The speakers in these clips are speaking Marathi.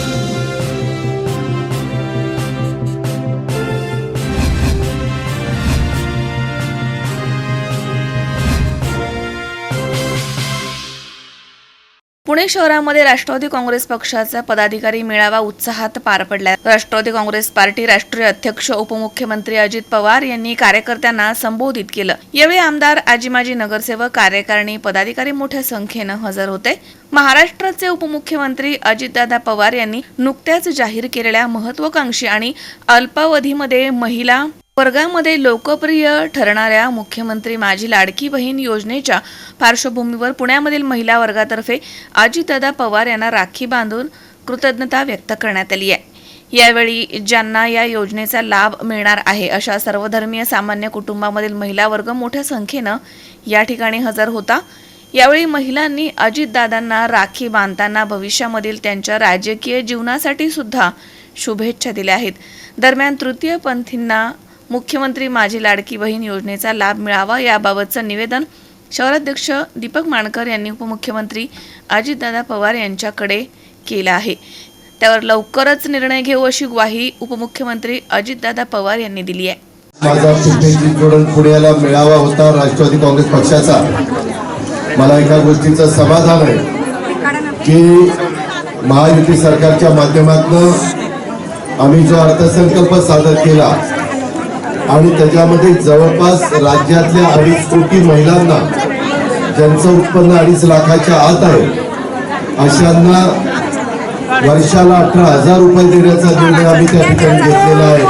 Thank you. पुणे शहरामध्ये राष्ट्रवादी काँग्रेस पक्षाचा पदाधिकारी मेळावा उत्साहात पार पडला राष्ट्रवादी काँग्रेस पार्टी राष्ट्रीय अध्यक्ष उपमुख्यमंत्री अजित पवार यांनी कार्यकर्त्यांना संबोधित केलं. यावेळी आमदार आजी माजी नगरसेवक कार्यकारिणी पदाधिकारी मोठ्या संख्येनं हजर होते. महाराष्ट्राचे उपमुख्यमंत्री अजितदादा पवार यांनी नुकत्याच जाहीर केलेल्या महत्वाकांक्षी आणि अल्पावधीमध्ये महिला वर्गामध्ये लोकप्रिय ठरणाऱ्या मुख्यमंत्री माझी लाडकी बहीण योजनेच्या पार्श्वभूमीवर पुण्यामधील महिला वर्गातर्फे अजितदादा पवार यांना राखी बांधून कृतज्ञता व्यक्त करण्यात आली आहे. यावेळी ज्यांना या योजनेचा लाभ मिळणार आहे अशा सर्वधर्मीय सामान्य कुटुंबामधील महिला वर्ग मोठ्या संख्येनं या ठिकाणी हजर होता. यावेळी महिलांनी अजितदादांना राखी बांधताना भविष्यामधील त्यांच्या राजकीय जीवनासाठी सुद्धा शुभेच्छा दिल्या आहेत. दरम्यान तृतीयपंथींना मुख्यमंत्री माझी लाडकी बहीण योजनेचा लाभ मिळावा याबाबतचं निवेदन शहराध्यक्ष दीपक माणकर यांनी उपमुख्यमंत्री अजितदादा पवार यांच्याकडे केलं आहे. त्यावर लवकरच निर्णय घेऊ अशी ग्वाही उपमुख्यमंत्री अजितदादा पवार यांनी दिली आहे. माझा पिंपरी चिंचवड पुण्याला मिळावा होता राष्ट्रवादी काँग्रेस पक्षाचा. मला एका गोष्टीचं समाधान आहे की महायुती सरकारच्या माध्यमातून आम्ही जो अर्थसंकल्प सादर केला आणि त्याच्यामध्ये जवळपास राज्यातल्या अडीच कोटी महिलांना ज्यांचं उत्पन्न अडीच लाखाच्या आत आहे अशांना वर्षाला अठरा हजार रुपये देण्याचा निर्णय आम्ही त्या ठिकाणी घेतलेला आहे.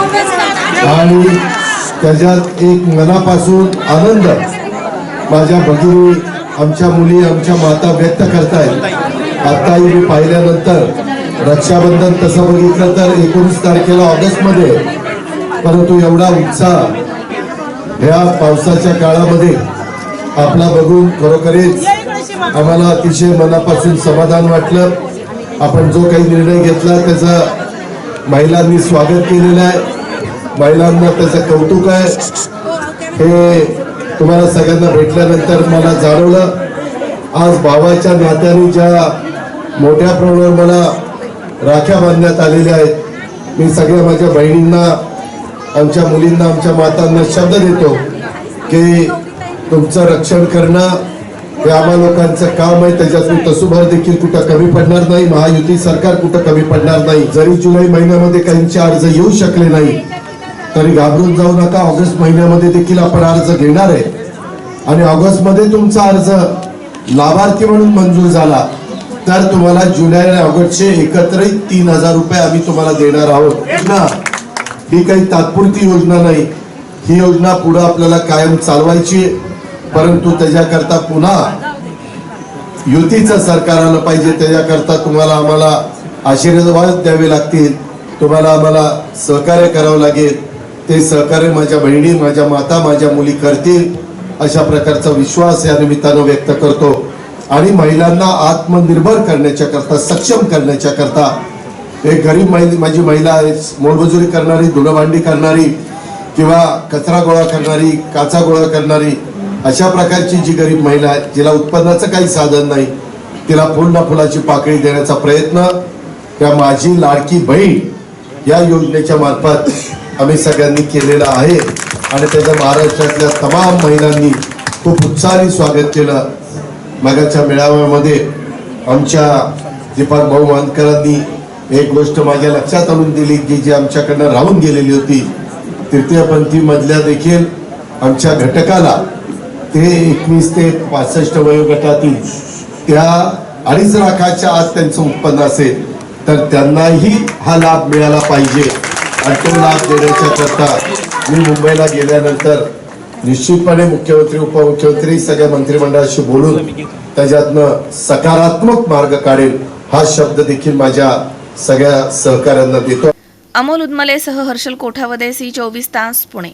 आणि त्याच्यात एक मनापासून आनंद माझ्या भगिनी आमच्या मुली आमच्या माता व्यक्त करतायत. आताही मी पाहिल्यानंतर रक्षाबंधन तसं बघितलं तर एकोणीस तारखेला ऑगस्टमध्ये परंतु एवढा उत्साह ह्या पावसाच्या काळामध्ये आपला बघून खरोखरीच आम्हाला अतिशय मनापासून समाधान वाटलं. आपण जो काही निर्णय घेतला त्याचं महिलांनी स्वागत केलेलं आहे. महिलांना त्याचं कौतुक आहे. हे तुम्हाला सगळ्यांना भेटल्यानंतर मला जाणवलं. आज भावाच्या नात्याने ज्या मोठ्या प्रमाणावर मला राख्या बांधण्यात आलेल्या आहेत मी सगळ्या माझ्या बहिणींना आमच्या मुलींना आमच्या मातांना शब्द देतो की तुमचं रक्षण करणं हे आम्हा लोकांचं काम आहे. त्याच्यातून मी देखील कुठं कमी पडणार नाही. महायुती सरकार कुठं कमी पडणार नाही. जरी जुलै महिन्यामध्ये काहींचे अर्ज येऊ शकले नाही तरी घाबरून जाऊ नका. ऑगस्ट महिन्यामध्ये देखील आपण अर्ज घेणार आहे. आणि ऑगस्टमध्ये तुमचा अर्ज लाभार्थी म्हणून मंजूर झाला तर तुम्हाला जुलै आणि ऑगस्टचे एकत्रित तीन हजार रुपये आम्ही तुम्हाला देणार आहोत. ना? ही काही तात्पुरती योजना नाही. ही योजना पुढे आपल्याला कायम चालवायची परंतु त्याच्याकरता पुन्हा युतीचं सरकार आलं पाहिजे त्याच्याकरता तुम्हाला आम्हाला आशीर्वाद द्यावे लागतील. तुम्हाला आम्हाला सहकार्य करावं लागेल. ते सहकार्य माझ्या बहिणी माझ्या माता माझ्या मुली करतील अशा प्रकारचा विश्वास या निमित्तानं व्यक्त करतो. आणि महिलांना आत्मनिर्भर करण्याच्या करता सक्षम करण्याच्या करता एक गरीब महिला माझी महिला आहे मोलमजुरी करणारी धुणभांडी करणारी किंवा कचरा गोळा करणारी काचा गोळा करणारी अशा प्रकारची जी गरीब महिला आहे जिला उत्पन्नाचं काही साधन नाही. तिला फुल ना फुलाची पाकळी देण्याचा प्रयत्न त्या माझी लाडकी बहीण या योजनेच्या मार्फत आम्ही सगळ्यांनी केलेला आहे. आणि त्याचं महाराष्ट्रातल्या तमाम महिलांनी खूप उत्साहाने स्वागत केलं. मागाच्या मेळाव्यामध्ये आमच्या दीपक भाऊ मानकरांनी एक गोष्ट माझ्या लक्षात आणून दिली की जी आमच्याकडनं राहून गेलेली होती तृतीयपंथी मधल्या देखील आमच्या घटकाला ते एकवीस ते पासष्ट वयोगटातील त्या अडीच लाखाच्या आज त्यांचं उत्पन्न असेल तर त्यांनाही हा लाभ मिळाला पाहिजे. आणि तो लाभ देण्याच्या करता मी मुंबईला गेल्यानंतर निश्चितपणे मुख्यमंत्री उपमुख्यमंत्री सगळ्या मंत्रिमंडळाशी बोलून त्याच्यातनं सकारात्मक मार्ग काढेल हा शब्द देखील माझ्या सगळ्या सहकाऱ्यांना देतो. अमोल उदमलेसह हर्षल कोठावदे सी चोवीस तास पुणे.